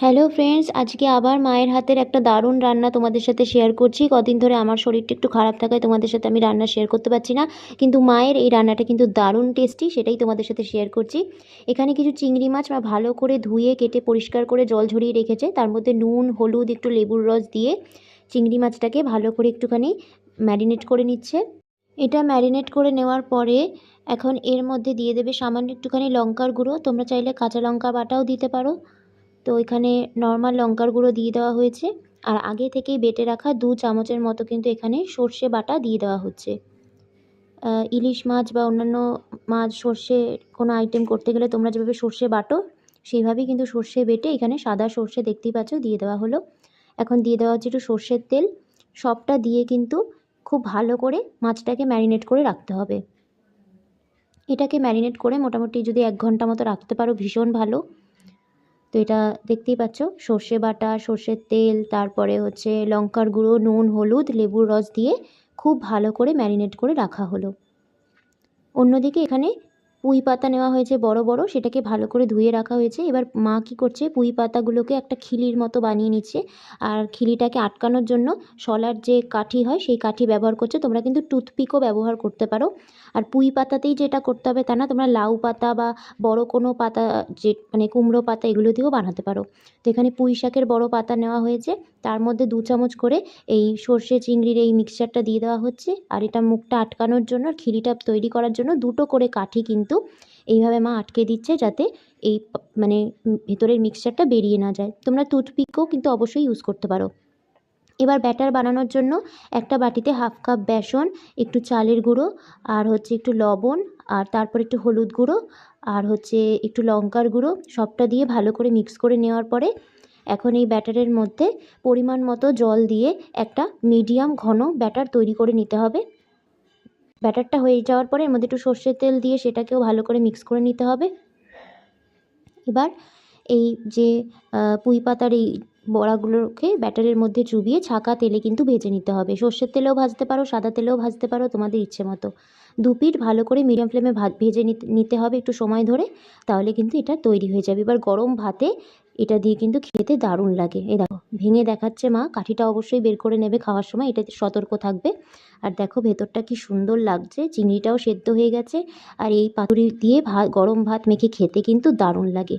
Hello friends আজকে আবার মায়ের হাতের একটা দারুণ রান্না তোমাদের সাথে শেয়ার করছি। কদিন ধরে আমার শরীরটা একটু খারাপ থাকায় তোমাদের সাথে আমি রান্না শেয়ার করতে পারছি না। কিন্তু মায়ের এই রান্নাটা কিন্তু দারুণ টেস্টি সেটাই তোমাদের সাথে শেয়ার করছি। এখানে কিছু চিংড়ি মাছ মা ভালো করে ধুয়ে, কেটে, পরিষ্কার করে জল ঝরিয়ে রেখেছে। তার মধ্যে নুন, হলুদ, একটু লেবুর রস দিয়ে চিংড়ি মাছটাকে ভালো করে একটুখানি ম্যারিনেট করে নিচ্ছে। এটা ম্যারিনেট করে নেওয়ার পরে এখন এর মধ্যে দিয়ে দেবে সামান্য একটুখানি লঙ্কার গুঁড়ো। তোমরা চাইলে কাঁচা লঙ্কা বাটাও দিতে পারো। তো এখানে নর্মাল লঙ্কার গুঁড়ো দিয়ে দেওয়া হয়েছে। আর আগে থেকেই বেটে রাখা দু চামচের মতো কিন্তু এখানে সর্ষে বাটা দিয়ে দেওয়া হচ্ছে। ইলিশ মাছ বা অন্যান্য মাছ, সর্ষে কোনো আইটেম করতে গেলে তোমরা যেভাবে সর্ষে বাটো, সেইভাবেই কিন্তু সর্ষে বেটে এখানে সাদা সর্ষে দেখতেই পাচ্ছ, দিয়ে দেওয়া হলো। এখন দিয়ে দেওয়া হচ্ছে একটু সর্ষের তেল। সবটা দিয়ে কিন্তু খুব ভালো করে মাছটাকে ম্যারিনেট করে রাখতে হবে। এটাকে ম্যারিনেট করে মোটামুটি যদি এক ঘণ্টা মতো রাখতে পারো, ভীষণ ভালো। তো এটা দেখতেই পাচ্ছ, সর্ষে বাটা, সর্ষের তেল, তারপরে হচ্ছে লঙ্কার গুঁড়ো, নুন, হলুদ, লেবুর রস দিয়ে খুব ভালো করে ম্যারিনেট করে রাখা হলো। অন্যদিকে এখানে পুঁই পাতা নেওয়া হয়েছে বড় বড়, সেটাকে ভালো করে ধুয়ে রাখা হয়েছে। এবার মা কী করছে পুঁই পাতাগুলোকে একটা খিলির মতো বানিয়ে নিচ্ছে। আর খিলিটাকে আটকানোর জন্য শলার যে কাঠি হয়, সেই কাঠি ব্যবহার করছে। তোমরা কিন্তু টুথপিকও ব্যবহার করতে পারো। আর পুঁই পাতাতেই যেটা করতে হবে তা না, তোমরা লাউ পাতা বা বড় কোনো পাতা যে মানে কুমড়ো পাতা এগুলো দিয়েও বানাতে পারো। তো এখানে পুঁই শাকের বড় পাতা নেওয়া হয়েছে। তার মধ্যে দু চামচ করে এই সর্ষে চিংড়ির এই মিক্সচারটা দিয়ে দেওয়া হচ্ছে। আর এটা মুখটা আটকানোর জন্য খিলিটা তৈরি করার জন্য দুটো করে কাঠি কিন্তু এইভাবে মা আটকে দিচ্ছে যাতে এই মানে ভেতরের মিক্সচারটা বেরিয়ে না যায়। তোমরা টুথপিকও কিন্তু অবশ্যই ইউজ করতে পারো। এবার ব্যাটার বানানোর জন্য একটা বাটিতে হাফ কাপ বেসন, একটু চালের গুঁড়ো, আর হচ্ছে একটু লবণ, আর তারপর একটু হলুদ গুঁড়ো, আর হচ্ছে একটু লঙ্কার গুঁড়ো, সবটা দিয়ে ভালো করে মিক্স করে নেওয়ার পরে এখন এই ব্যাটারের মধ্যে পরিমাণ মতো জল দিয়ে একটা মিডিয়াম ঘন ব্যাটার তৈরি করে নিতে হবে। ব্যাটারটা হয়ে যাওয়ার পরে এর মধ্যে একটু সর্ষের তেল দিয়ে সেটাকেও ভালো করে মিক্স করে নিতে হবে। এবার এই যে পুঁই পাতার এই বড়াগুলোকে ব্যাটারের মধ্যে চুবিয়ে ছাকা তেলে কিন্তু ভেজে নিতে হবে। সর্ষের তেলেও ভাজতে পারো, সাদা তেলেও ভাজতে পারো, তোমাদের ইচ্ছে মতো। দু পিঠ ভালো করে মিডিয়াম ফ্লেমে ভাত ভেজে নিতে হবে একটু সময় ধরে, তাহলে কিন্তু এটা তৈরি হয়ে যাবে। এবার গরম ভাতে এটা দিয়ে কিন্তু খেতে দারুণ লাগে। এই দেখো, ভেঙে দেখাচ্ছে মা, কাঠিটা অবশ্যই বের করে নেবে খাওয়ার সময়, এটাতে সতর্ক থাকবে। আর দেখো ভেতরটা কি সুন্দর লাগছে, চিংড়িটাও সেদ্ধ হয়ে গেছে, আর এই পাতুরি দিয়ে ভাত গরম ভাত মেখে খেতে কিন্তু দারুণ লাগে।